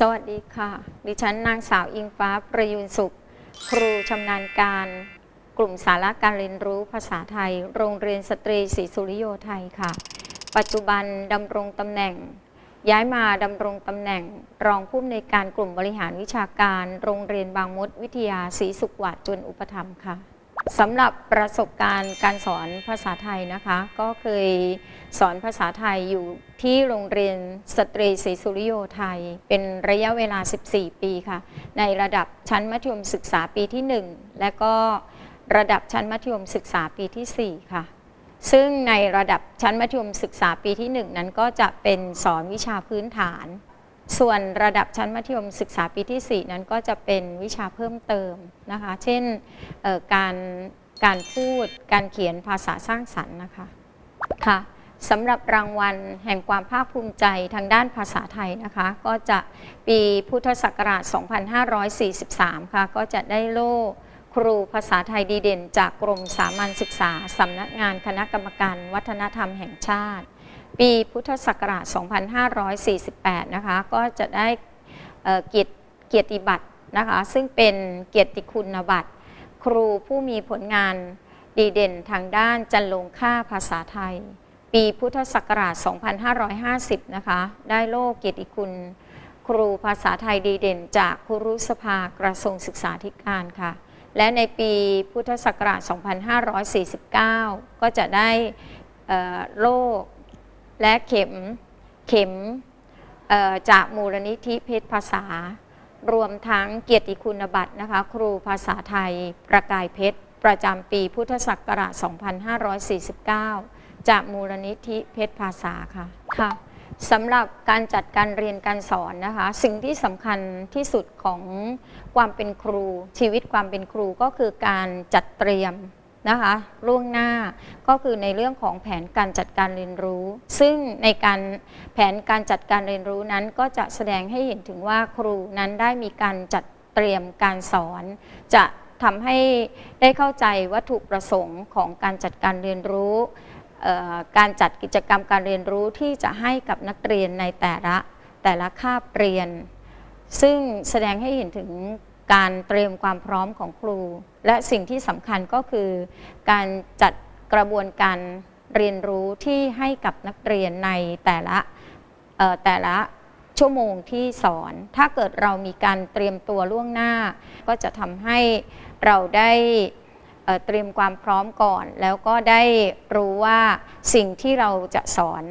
สวัสดีค่ะ ดิฉันนางสาวอิงฟ้าประยุนสุข ครูชำนาญการ กลุ่มสาระการเรียนรู้ภาษาไทย โรงเรียนสตรีศรีสุริโยไทยค่ะ ปัจจุบันดำรงตำแหน่ง ย้ายมาดำรงตำแหน่ง รองผู้อำนวยการกลุ่มบริหารวิชาการ โรงเรียนบางมดวิทยาศรีสุขวัดจนอุปถัมภ์ค่ะ สำหรับประสบการณ์การสอนภาษาไทยนะคะ ก็เคยสอนภาษาไทยอยู่ที่โรงเรียนสตรีศรีสุริโยไทย เป็นระยะเวลา 14 ปีค่ะ ในระดับชั้นมัธยมศึกษาปีที่ 1 และก็ระดับชั้นมัธยมศึกษาปีที่ 4 ค่ะ ซึ่งในระดับชั้นมัธยมศึกษาปีที่ 1 นั้นก็จะเป็นสอนวิชาพื้นฐาน ส่วนระดับชั้นมัธยมศึกษาปีที่ 4 นั้นก็จะเป็นวิชาเพิ่มเติมนะคะ เช่นการการพูดการเขียนภาษาสร้างสรรค์นะคะค่ะสำหรับรางวัลแห่งความภาคภูมิใจทางด้านภาษาไทยนะคะ ก็จะปีพุทธศักราช 2543 ค่ะ ก็จะได้โล่ครูภาษาไทยดีเด่น จากกรมสามัญศึกษาสำนักงานคณะกรรมการวัฒนธรรมแห่งชาติ ปีพุทธศักราช 2548 นะคะ ก็จะได้เเกียรติเกียรติบัตรนะคะ ซึ่งเป็นเกียรติคุณบัตร ครูผู้มีผลงานดีเด่นทางด้านจันลงค่าภาษาไทย ปีพุทธศักราช 2550 นะคะ ได้โล่เกียรติคุณ ครูภาษาไทยดีเด่น จากครุสภากระทรวงศึกษาธิการค่ะ และในปีพุทธศักราช 2549 ก็จะได้โล่ และเข็มเข็มจากมูลนิธิเพชรภาษา รวมทั้งเกียรติคุณบัตรนะคะครูภาษาไทยประกายเพชร ประจำปีพุทธศักราช 2549 จากมูลนิธิเพชรภาษาค่ะค่ะสำหรับการจัดการเรียนการสอนนะคะ สิ่งที่สำคัญที่สุดของความเป็นครู ชีวิตความเป็นครูก็คือการจัดเตรียม นะคะล่วงหน้าก็คือในเรื่องของแผนการจัดการเรียนรู้ ซึ่งในการแผนการจัดการเรียนรู้นั้นก็จะแสดงให้เห็นถึงว่าครูนั้นได้มีการจัดเตรียมการสอน จะทำให้ได้เข้าใจวัตถุประสงค์ของการจัดการเรียนรู้การจัดกิจกรรมการเรียนรู้ที่จะให้กับนักเรียนในแต่ละแต่ละคาบเรียน ซึ่งแสดงให้เห็นถึงการเตรียมความพร้อมของครู และสิ่งที่สำคัญก็คือการจัดกระบวนการเรียนรู้ที่ให้กับนักเรียนในแต่ละแต่ละชั่วโมงที่สอน ถ้าเกิดเรามีการเตรียมตัวล่วงหน้า ก็จะทำให้เราได้เตรียมความพร้อมก่อน แล้วก็ได้รู้ว่าสิ่งที่เราจะสอน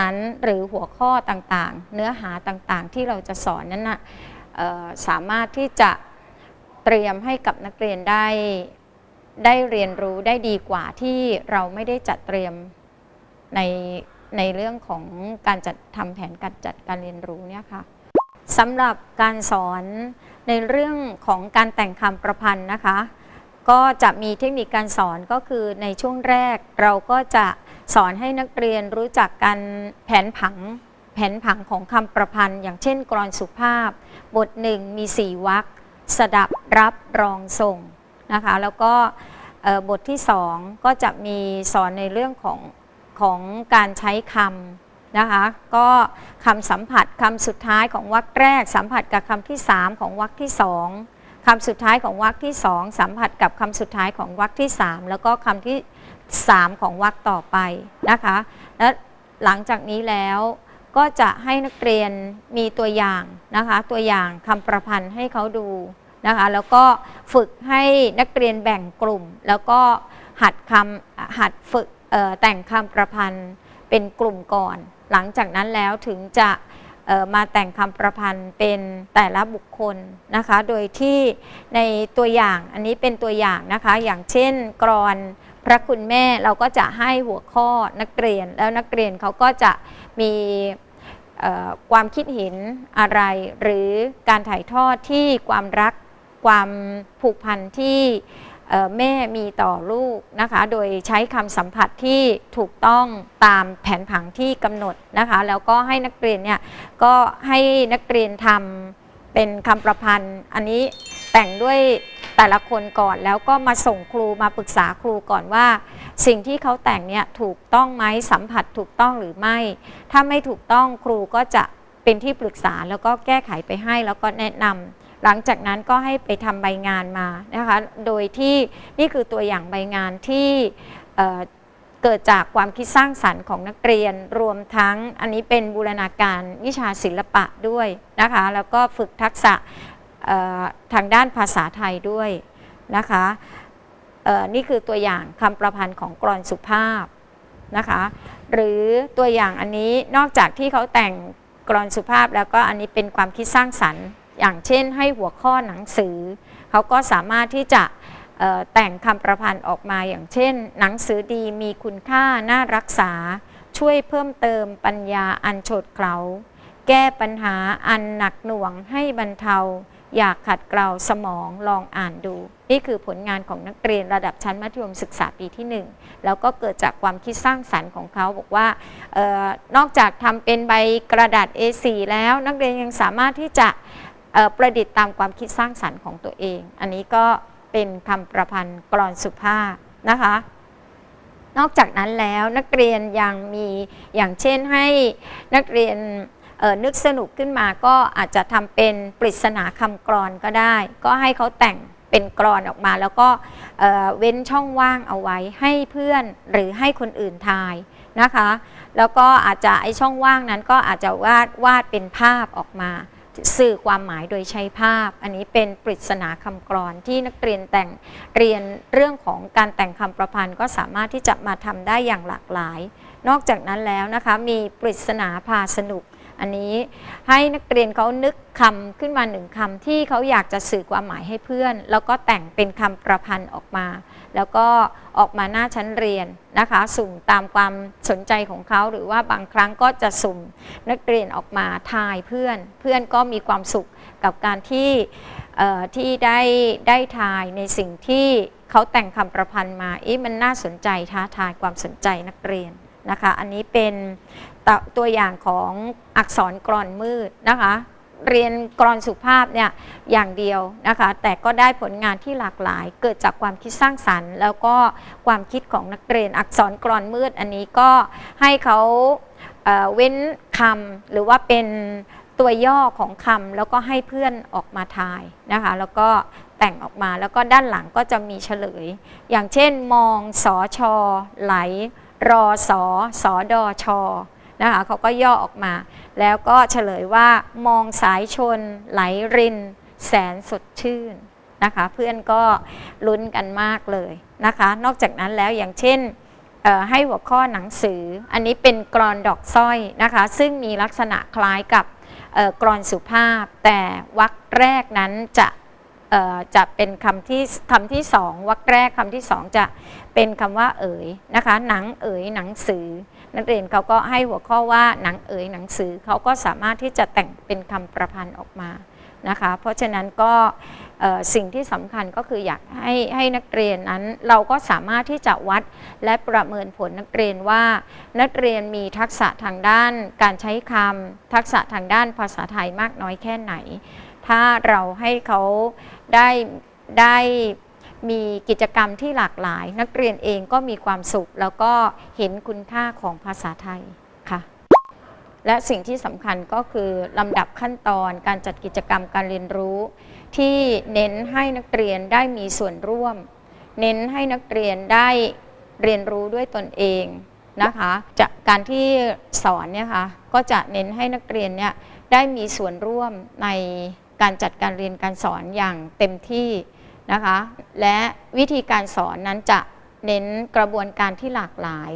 นั้นหรือหัวข้อต่างๆ เนื้อหาต่างๆ ที่เราจะสอนนั้นนะสามารถที่จะ เตรียมให้กับนักเรียนได้ ได้เรียนรู้ได้ดีกว่าที่เราไม่ได้จัดเตรียมในในเรื่องของการจัดทำแผนการจัดการเรียนรู้เนี่ยค่ะสำหรับการสอนในเรื่องของการแต่งคำประพันธ์นะคะ ก็จะมีเทคนิคการสอนก็คือในช่วงแรก เราก็จะสอนให้นักเรียนรู้จักการแผนผังแผนผังของคำประพันธ์ อย่างเช่นกรอนสุภาพ บทหนึ่งมีสี่วรรค สดับรับรองส่งนะคะแล้วก็บทที่สองก็จะมีสอนในเรื่องของของการใช้คำนะคะก็คำสัมผัสคำสุดท้ายของวรรคแรก สัมผัสกับคำที่สามของวรรคที่สองคำสุดท้ายของวรรคที่สองสัมผัสกับคำสุดท้ายของวรรคที่สามแล้วก็คำที่สามของวรรคต่อไปนะคะและหลังจากนี้แล้วก็จะให้นักเรียนมีตัวอย่างนะคะตัวอย่างคำประพันธ์ให้เขาดู นะคะแล้วก็ฝึกให้นักเรียนแบ่งกลุ่ม แล้วก็หัดคำหัดฝึกแต่งคำประพันธ์เป็นกลุ่มก่อน หลังจากนั้นแล้วถึงจะมาแต่งคำประพันธ์เป็นแต่ละบุคคลนะคะ โดยที่ในตัวอย่างอันนี้เป็นตัวอย่างนะคะ อย่างเช่นกรอนพระคุณแม่เราก็จะให้หัวข้อนักเรียน แล้วนักเรียนเขาก็จะมีความคิดเห็นอะไร หรือการถ่ายทอดที่ความรัก ความผูกพันที่แม่มีต่อลูกนะคะ โดยใช้คำสัมผัสที่ถูกต้องตามแผนผังที่กำหนดนะคะ แล้วก็ให้นักเรียนเนี่ยก็ให้นักเรียนทำเป็นคำประพันธ์ อันนี้แต่งด้วยแต่ละคนก่อนแล้วก็มาส่งครูมาปรึกษาครูก่อนว่า สิ่งที่เขาแต่งเนี่ยถูกต้องไหมสัมผัสถูกต้องหรือไม่ ถ้าไม่ถูกต้องครูก็จะเป็นที่ปรึกษาแล้วก็แก้ไขไปให้แล้วก็แนะนำ หลังจากนั้นก็ให้ไปทำใบงานมานะคะ โดยที่นี่คือตัวอย่างใบงานที่เเกิดจากความคิดสร้างสรรค์ของนักเรียนรวมทั้งอันนี้เป็นบูรณาการวิชาศิลปะด้วยนะคะ แล้วก็ฝึกทักษะทางด้านภาษาไทยด้วยนะคะนี่คือตัวอย่างคำประพันธ์ของกรอนสุภาพนะคะ หรือตัวอย่างอันนี้นอกจากที่เขาแต่งกรอนสุภาพแล้วก็อันนี้เป็นความคิดสร้างสรรค์ อย่างเช่นให้หัวข้อหนังสือ เขาก็สามารถที่จะแต่งคำประพันธ์ออกมาอย่างเช่น หนังสือดีมีคุณค่าน่ารักษา ช่วยเพิ่มเติมปัญญาอันโฉดเกลาแก้ปัญหาอันหนักหน่วงให้บรรเทา อยากขัดเกลาสมองลองอ่านดู นี่คือผลงานของนักเรียนระดับชั้นมัธยมศึกษาปีที่ 1 แล้วก็เกิดจากความคิดสร้างสรรค์ของเขาบอกว่าออนอกจากทำเป็นใบกระดาษ A4 แล้วนักเรียนยังสามารถที่จะ ประดิษฐ์ตามความคิดสร้างสรรค์ของตัวเอง อันนี้ก็เป็นคำประพันธ์กรอนสุภาพนะคะ นอกจากนั้นแล้วนักเรียนยังมีอย่างเช่นให้นักเรียนนึกสนุกขึ้นมาก็อาจจะทำเป็นปริศนาคำกรอนก็ได้ ก็ให้เขาแต่งเป็นกรอนออกมาแล้วก็เเว้นช่องว่างเอาไว้ให้เพื่อนหรือให้คนอื่นทายนะคะ แล้วก็อาจจะไอช่องว่างนั้นก็อาจจะวาดวาดเป็นภาพออกมา สื่อความหมายโดยใช้ภาพ อันนี้เป็นปริศนาคำกรอนที่นักเรียนแต่งเรียนเรื่องของการแต่งคำประพันธ์ก็สามารถที่จะมาทำได้อย่างหลากหลาย นอกจากนั้นแล้วนะคะมีปริศนาพาสนุก อันนี้ให้นักเรียนเขานึกคำขึ้นมาหนึ่งคำที่เขาอยากจะสื่อความหมายให้เพื่อน แล้วก็แต่งเป็นคำประพันธ์ออกมา แล้วก็ออกมาหน้าชั้นเรียนนะคะ สุ่มตามความสนใจของเขา หรือว่าบางครั้งก็จะสุ่มนักเรียนออกมาทายเพื่อน เพื่อนก็มีความสุขกับการที่ที่ได้ได้ทายในสิ่งที่เขาแต่งคำประพันธ์มาเอ๊ะมันน่าสนใจท้าทายความสนใจนักเรียนนะคะ อันนี้เป็นตตัวอย่างของอักษรกรอนมืดนะคะ เรียนกรอนสุภาพเนี่ยอย่างเดียวนะคะ แต่ก็ได้ผลงานที่หลากหลาย เกิดจากความคิดสร้างสรรค์ แล้วก็ความคิดของนักเรียนอักษรกรอนมืดอันนี้ก็ให้เขาเเว้นคำหรือว่าเป็นตัวย่อของคำแล้วก็ให้เพื่อนออกมาทายนะคะ แล้วก็แต่งออกมาแล้วก็ด้านหลังก็จะมีเฉลย อย่างเช่น มองสอชอไหล รอสอสอดอชอ นะคะเขาก็ย่อออกมา แล้วก็เฉลยว่ามองสายชน ไหลริน แสนสดชื่นนะคะ เพื่อนก็ลุ้นกันมากเลยนะคะ นอกจากนั้นแล้วอย่างเช่นให้หัวข้อหนังสือ อันนี้เป็นกรอนดอกสร้อยนะคะ ซึ่งมีลักษณะคล้ายกับกรอนสุภาพ แต่วรรคแรกนั้นจะ จะเป็นคำที่คำที่สองวรรคแรกคำที่สองจะเป็นคำว่าเอ๋ยนะคะ หนังเอ๋ยหนังสือ นักเรียนเขาก็ให้หัวข้อว่าหนังเอ๋ยหนังสือเขาก็สามารถที่จะแต่งเป็นคำประพันธ์ออกมานะคะ เพราะฉะนั้นก็สิ่งที่สำคัญก็คืออยากให้ให้นักเรียนนั้น เราก็สามารถที่จะวัดและประเมินผลนักเรียนว่า นักเรียนมีทักษะทางด้านการใช้คำทักษะทางด้านภาษาไทยมากน้อยแค่ไหน ถ้าเราให้เขา ได้ได้มีกิจกรรมที่หลากหลาย นักเรียนเองก็มีความสุข แล้วก็เห็นคุณค่าของภาษาไทยค่ะ และสิ่งที่สำคัญก็คือลำดับขั้นตอนการจัดกิจกรรมการเรียนรู้ ที่เน้นให้นักเรียนได้มีส่วนร่วม เน้นให้นักเรียนได้เรียนรู้ด้วยตนเองนะคะจากการที่สอนเนี่ยค่ะก็จะเน้นให้นักเรียนเนี่ยได้มีส่วนร่วมใน การจัดการเรียนการสอนอย่างเต็มที่นะคะ และวิธีการสอนนั้นจะเน้นกระบวนการที่หลากหลาย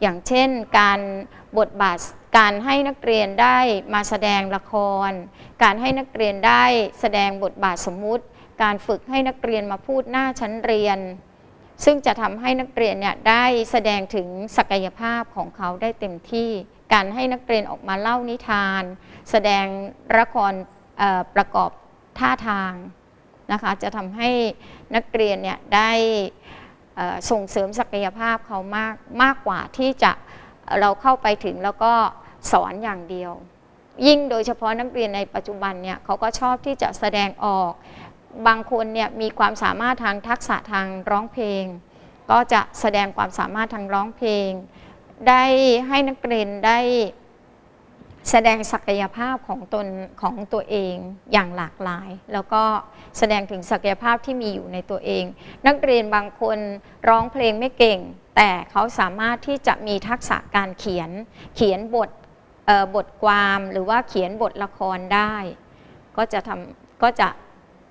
อย่างเช่นการบทบาทการให้นักเรียนได้มาแสดงละคร การให้นักเรียนได้แสดงบทบาทสมมุติ การฝึกให้นักเรียนมาพูดหน้าชั้นเรียน ซึ่งจะทำให้นักเรียนเนี่ยได้แสดงถึงศักยภาพของเขาได้เต็มที่ การให้นักเรียนออกมาเล่านิทาน แสดงละคร ประกอบท่าทางนะคะจะทำให้นักเรียนเนี่ยได้ส่งเสริมศักยภาพเขามากมากกว่าที่จะเราเข้าไปถึงแล้วก็สอนอย่างเดียว ยิ่งโดยเฉพาะนักเรียนในปัจจุบันเนี่ยเขาก็ชอบที่จะแสดงออก บางคนเนี่ยมีความสามารถทางทักษะทางร้องเพลง ก็จะแสดงความสามารถทางร้องเพลง ได้ให้นักเรียนได้ แสดงศักยภาพของตนของตัวเองอย่างหลากหลาย แล้วก็แสดงถึงศักยภาพที่มีอยู่ในตัวเอง นักเรียนบางคนร้องเพลงไม่เก่ง แต่เขาสามารถที่จะมีทักษะการเขียน เขียนบทบทความหรือว่าเขียนบทละครได้ ก็จะทำก็จะ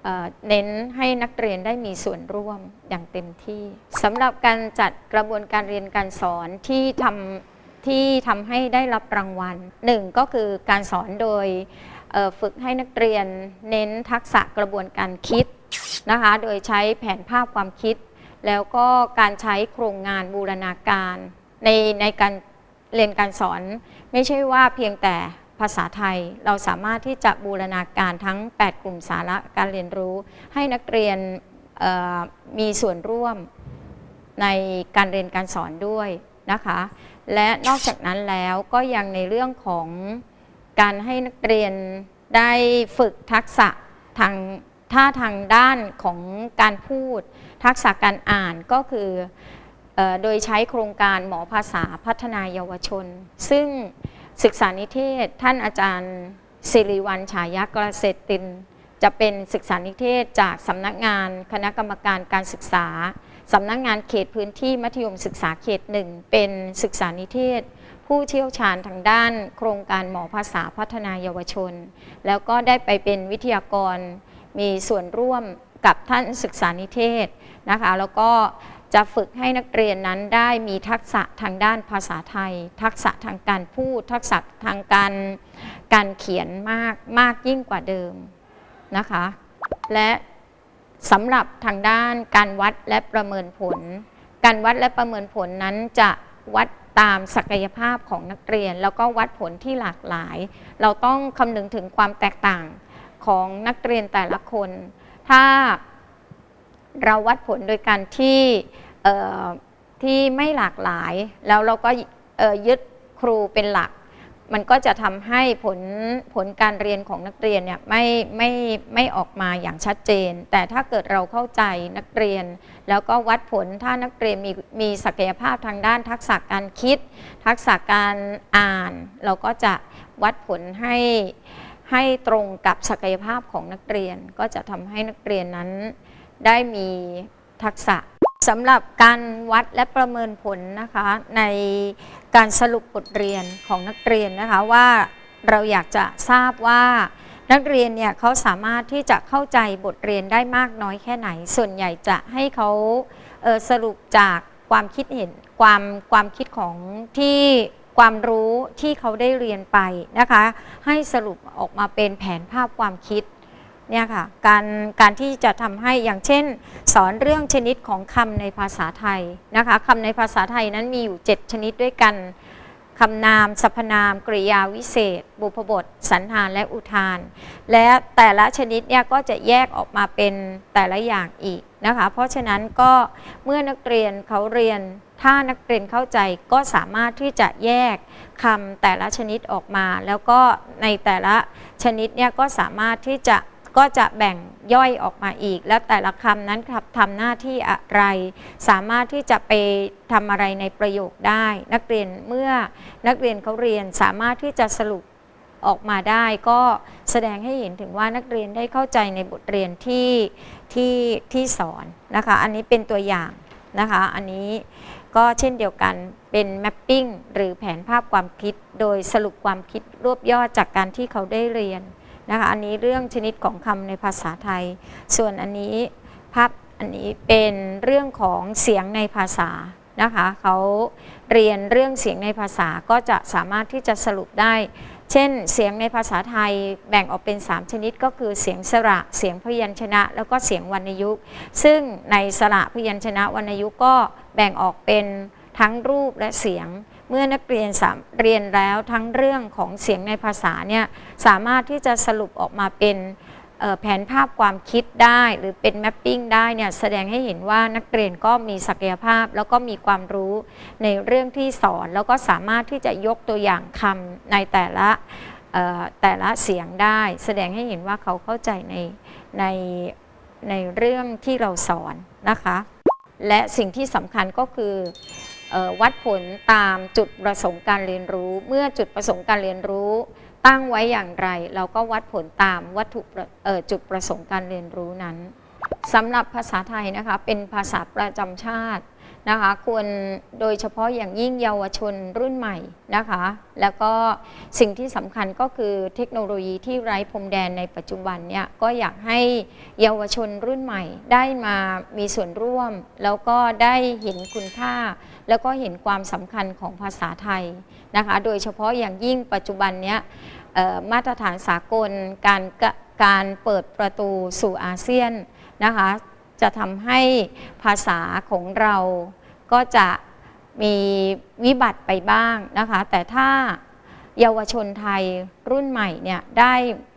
เเน้นให้นักเรียนได้มีส่วนร่วมอย่างเต็มที่สำหรับการจัดกระบวนการเรียนการสอนที่ทำ ที่ทำให้ได้รับรางวัลหนึ่งก็คือการสอนโดยฝึกให้นักเรียนเน้นทักษะกระบวนการคิดนะคะ โดยใช้แผนภาพความคิด แล้วก็การใช้โครงงานบูรณาการในในการเรียนการสอน ไม่ใช่ว่าเพียงแต่ภาษาไทยเราสามารถที่จะบูรณาการทั้ง 8 กลุ่มสาระการเรียนรู้ ให้นักเรียนมีส่วนร่วมในการเรียนการสอนด้วย นะคะ และนอกจากนั้นแล้วก็ยังในเรื่องของการให้นักเรียนได้ฝึกทักษะทางท่าทางด้านของการพูด ทักษะการอ่านก็คือออโดยใช้โครงการหมอภาษาพัฒนาเยาวชน ซึ่งศึกษานิเทศท่านอาจารย์สิริวัลฉายากรเศติน จะเป็นศึกษานิเทศจากสำนักงานคณะกรรมการการศึกษา สำนักงานเขตพื้นที่มัธยมศึกษาเขตหนึ่งเป็นศึกษานิเทศ ผู้เชี่ยวชาญทางด้าน โครงการหมอภาษาพัฒนาเยาวชน แล้วก็ได้ไปเป็นวิทยากรมีส่วนร่วมกับท่านศึกษานิเทศนะคะ แล้วก็จะฝึกให้นักเรียนนั้นได้มีทักษะทางด้านภาษาไทย ทักษะทางการพูด ทักษะทางการการเขียนมากมากยิ่งกว่าเดิมนะคะ และ สำหรับทางด้านการวัดและประเมินผล การวัดและประเมินผลนั้นจะวัดตามศักยภาพของนักเรียน แล้วก็วัดผลที่หลากหลาย เราต้องคำนึงถึงความแตกต่างของนักเรียนแต่ละคน ถ้าเราวัดผลโดยการที่ที่ไม่หลากหลาย แล้วเราก็ยึดครูเป็นหลัก มันก็จะทำให้ผลผลการเรียนของนักเรียนเนี่ยไม่ไม่ไม่ออกมาอย่างชัดเจน แต่ถ้าเกิดเราเข้าใจนักเรียน แล้วก็วัดผลถ้านักเรียนมีมีศักยภาพทางด้านทักษะการคิด ทักษะการอ่าน เราก็จะวัดผลให้ให้ตรงกับศักยภาพของนักเรียน ก็จะทำให้นักเรียนนั้นได้มีทักษะ สำหรับการวัดและประเมินผลนะคะในการสรุปบทเรียนของนักเรียนนะคะว่าเราอยากจะทราบว่านักเรียนเนี่ยเขาสามารถที่จะเข้าใจบทเรียนได้มากน้อยแค่ไหน ส่วนใหญ่จะให้เขาเสรุปจากความคิดเห็นความความคิดของที่ความรู้ที่เขาได้เรียนไปนะคะ ให้สรุปออกมาเป็นแผนภาพความคิด เนี่ยค่ะการการที่จะทำให้อย่างเช่น สอนเรื่องชนิดของคำในภาษาไทยนะคะคำในภาษาไทยนั้นมีอยู่ 7 ชนิดด้วยกันคำนามสรรพนาม กริยาวิเศษ บุพบท สันธานและอุทาน และแต่ละชนิดเนี่ยก็จะแยกออกมาเป็นแต่ละอย่างอีกนะคะ เพราะฉะนั้นก็เมื่อนักเรียนเขาเรียน ถ้านักเรียนเข้าใจก็สามารถที่จะแยกคำแต่ละชนิดออกมา แล้วก็ในแต่ละชนิดเนี่ยก็สามารถที่จะ ก็จะแบ่งย่อยออกมาอีก แล้วแต่ละคำนั้นครับทำหน้าที่อะไร สามารถที่จะไปทำอะไรในประโยคได้ นักเรียนเมื่อนักเรียนเขาเรียนสามารถที่จะสรุปออกมาได้ก็แสดงให้เห็นถึงว่านักเรียนได้เข้าใจในบทเรียนที่ที่ที่สอนนะคะอันนี้เป็นตัวอย่างนะคะอันนี้ก็เช่นเดียวกันเป็นแมปปิ้งหรือแผนภาพความคิด โดยสรุปความคิดรวบยอดจากการที่เขาได้เรียน นะคะอันนี้เรื่องชนิดของคำในภาษาไทย ส่วนอันนี้ภาพอันนี้เป็นเรื่องของเสียงในภาษานะคะเขาเรียนเรื่องเสียงในภาษาก็จะสามารถที่จะสรุปได้ เช่น เสียงในภาษาไทยแบ่งออกเป็น 3 ชนิดก็คือเสียงสระเสียงพยัญชนะ แล้วก็เสียงวรรณยุกต์ ซึ่งในสระพยัญชนะวรรณยุกต์ก็แบ่งออกเป็นทั้งรูปและเสียง เมื่อนักเรียนสามเรียนแล้วทั้งเรื่องของเสียงในภาษาเนี่ยสามารถที่จะสรุปออกมาเป็นแผนภาพความคิดได้ หรือเป็นแมปปิ้งได้เนี่ยแสดงให้เห็นว่านักเรียนก็มีศักยภาพ แล้วก็มีความรู้ในเรื่องที่สอน แล้วก็สามารถที่จะยกตัวอย่างคำในแต่ละแต่ละเสียงได้ แสดงให้เห็นว่าเขาเข้าใจในในในเรื่องที่เราสอนนะคะ และสิ่งที่สำคัญก็คือ วัดผลตามจุดประสงค์การเรียนรู้ เมื่อจุดประสงค์การเรียนรู้ ตั้งไว้อย่างไร เราก็วัดผลตามวัตถุจุดประสงค์การเรียนรู้นั้นสำหรับภาษาไทยนะคะเป็นภาษาประจำชาติ นะคะควรโดยเฉพาะอย่างยิ่งเยาวชนรุ่นใหม่นะคะ แล้วก็สิ่งที่สำคัญก็คือเทคโนโลยีที่ไร้พรมแดนในปัจจุบันเนี่ยก็อยากให้เยาวชนรุ่นใหม่ได้มามีส่วนร่วม แล้วก็ได้เห็นคุณค่า แล้วก็เห็นความสำคัญของภาษาไทยนะคะ โดยเฉพาะอย่างยิ่งปัจจุบันเนี้ยมาตรฐานสากลการการเปิดประตูสู่อาเซียนนะคะ จะทำให้ภาษาของเราก็จะมีวิบัติไปบ้างนะคะ แต่ถ้าเยาวชนไทยรุ่นใหม่เนี่ยได้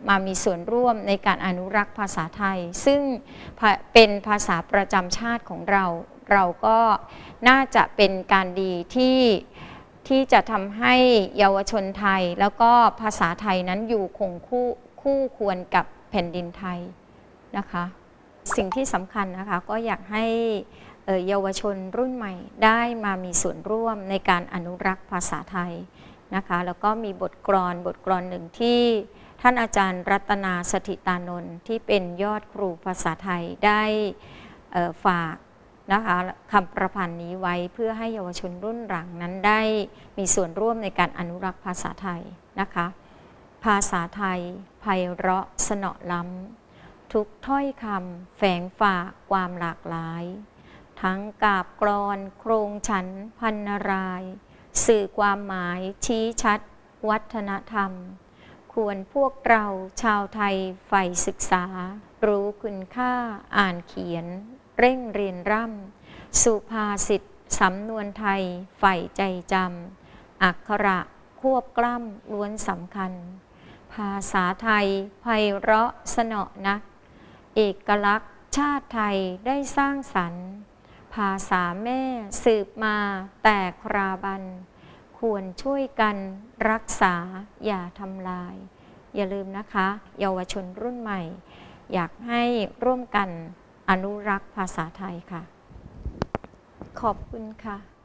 มามีส่วนร่วมในการอนุรักษ์ภาษาไทย ซึ่งเป็นภาษาประจำชาติของเรา เราก็น่าจะเป็นการดีที่ที่จะทำให้เยาวชนไทย แล้วก็ภาษาไทยนั้นอยู่คงคู่คู่ควรกับแผ่นดินไทยนะคะ สิ่งที่สำคัญนะคะก็อยากให้เยาวชนรุ่นใหม่ได้มามีส่วนร่วมในการอนุรักษ์ภาษาไทยนะคะแล้วก็มีบทกลอนบทกลอนหนึ่งที่ท่านอาจารย์รัตนาสถิตานนท์ที่เป็นยอดครูภาษาไทยได้ฝากนะคะคำประพันธ์นี้ไว้เพื่อให้เยาวชนรุ่นหลังนั้นได้มีส่วนร่วมในการอนุรักษ์ภาษาไทยนะคะ ภาษาไทยไพเราะสนอล้ำ ทุกถ้อยคำแฝงฝากความหลากหลาย ทั้งกาบกรอนโครงฉันพันนาราย สื่อความหมายชี้ชัด วัฒนธรรม ควรพวกเราชาวไทยใฝ่ศึกษา รู้คุณค่าอ่านเขียน เร่งเรียนร่ำสุภาษิตสำนวนไทยใฝ่ใจจำอักขระควบกล้ำล้วนสำคัญ ภาษาไทยไพเราะสนอนัก เอกลักษณ์ ชาติไทยได้สร้างสรรค์ ภาษาแม่สืบมาแต่คราบัน ควรช่วยกันรักษาอย่าทำลาย อย่าลืมนะคะ เยาวชนรุ่นใหม่ อยากให้ร่วมกันอนุรักษ์ภาษาไทยค่ะ ขอบคุณค่ะ